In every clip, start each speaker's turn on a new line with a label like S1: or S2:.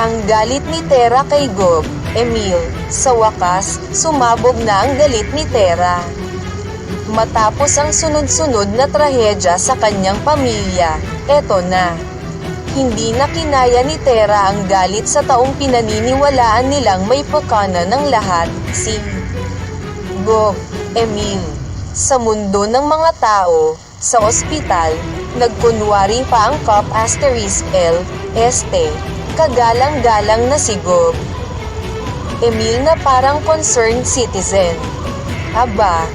S1: Ang galit ni Tera kay Gob, Emil, sa wakas, sumabog na ang galit ni Tera. Matapos ang sunod-sunod na trahedya sa kanyang pamilya, eto na. Hindi na kinaya ni Tera ang galit sa taong pinaniniwalaan nilang may pukana ng lahat, si Gob, Emil. Sa mundo ng mga tao, sa ospital, nagkunwari pa ang Cop Asterisk L, Este, kagalang-galang na si Gob. Emil na parang concerned citizen. Aba,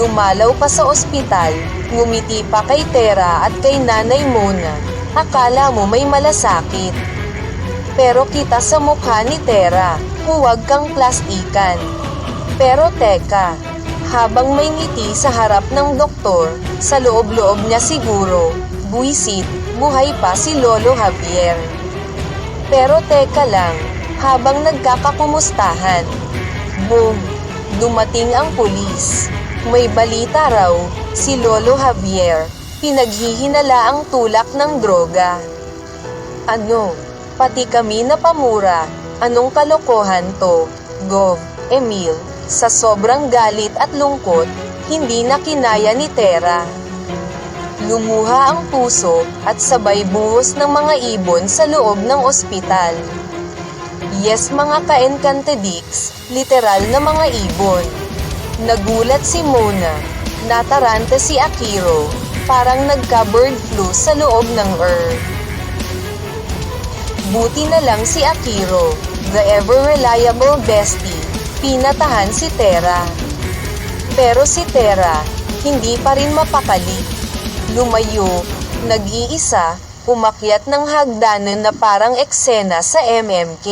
S1: dumalaw pa sa ospital, ngumiti pa kay Tera at kay Nanay Mona. Akala mo may malasakit. Pero kita sa mukha ni Tera, huwag kang plastikan. Pero teka, habang may ngiti sa harap ng doktor, sa loob-loob niya siguro, buwisit, buhay pa si Lolo Javier. Pero teka lang, habang nagkakakumustahan, boom, dumating ang pulis. May balita raw, si Lolo Javier, pinaghihinala ang tulak ng droga. Ano, pati kami na pamura, anong kalokohan to, Gov, Emil, sa sobrang galit at lungkot, hindi na kinaya ni Tera. Lumuha ang puso at sabay buhos ng mga ibon sa loob ng ospital. Yes mga ka-encantedics, literal na mga ibon. Nagulat si Mona, natarante si Akiro, parang nagka-bird flu sa loob ng Earth. Buti na lang si Akiro, the ever-reliable bestie, pinatahan si Tera. Pero si Tera, hindi pa rin mapakali. Lumayo, nag-iisa, umakyat ng hagdanan na parang eksena sa MMK.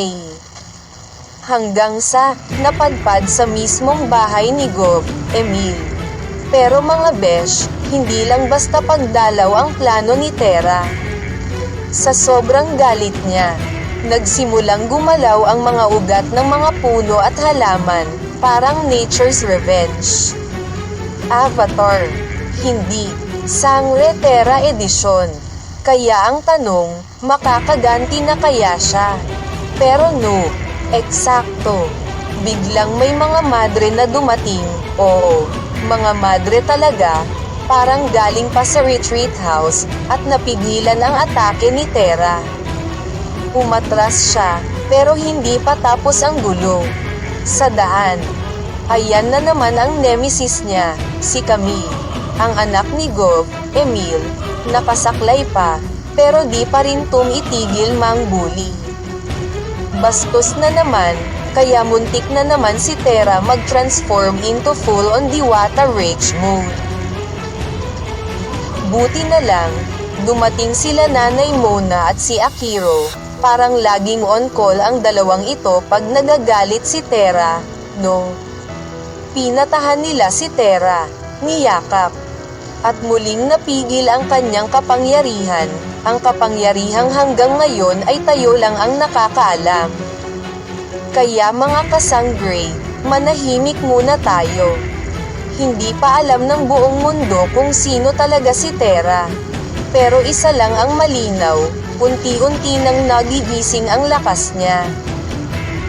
S1: Hanggang sa napadpad sa mismong bahay ni Gob, Emil. Pero mga besh, hindi lang basta pagdalaw ang plano ni Tera. Sa sobrang galit niya, nagsimulang gumalaw ang mga ugat ng mga puno at halaman, parang nature's revenge. Avatar, hindi, Sangre Terra Edition. Kaya ang tanong, makakaganti na kaya siya? Pero no, eksakto. Biglang may mga madre na dumating, oo, mga madre talaga, parang galing pa sa retreat house at napigilan ang atake ni Tera. Umatras siya, pero hindi pa tapos ang gulo. Sa daan, ayan na naman ang nemesis niya, si Camille, ang anak ni Gov, Emil, nakasaklay pa, pero di pa rin tumitigil mang bully. Bastos na naman, kaya muntik na naman si Tera mag-transform into full-on diwata rage mode. Buti na lang, dumating sila Nanay Mona at si Akiro, parang laging on call ang dalawang ito pag nagagalit si Tera, no? Pinatahan nila si Tera, niyakap, at muling napigil ang kanyang kapangyarihan, ang kapangyarihang hanggang ngayon ay tayo lang ang nakakaalam. Kaya mga kasangre, manahimik muna tayo. Hindi pa alam ng buong mundo kung sino talaga si Tera. Pero isa lang ang malinaw, unti-unti nang nagigising ang lakas niya.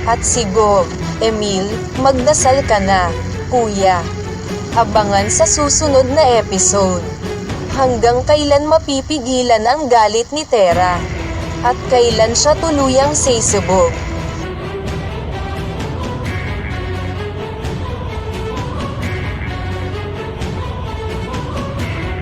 S1: At si Gov, Emil, magdasal ka na, kuya. Abangan sa susunod na episode. Hanggang kailan mapipigilan ang galit ni Tera? At kailan siya tuluyang sisubog?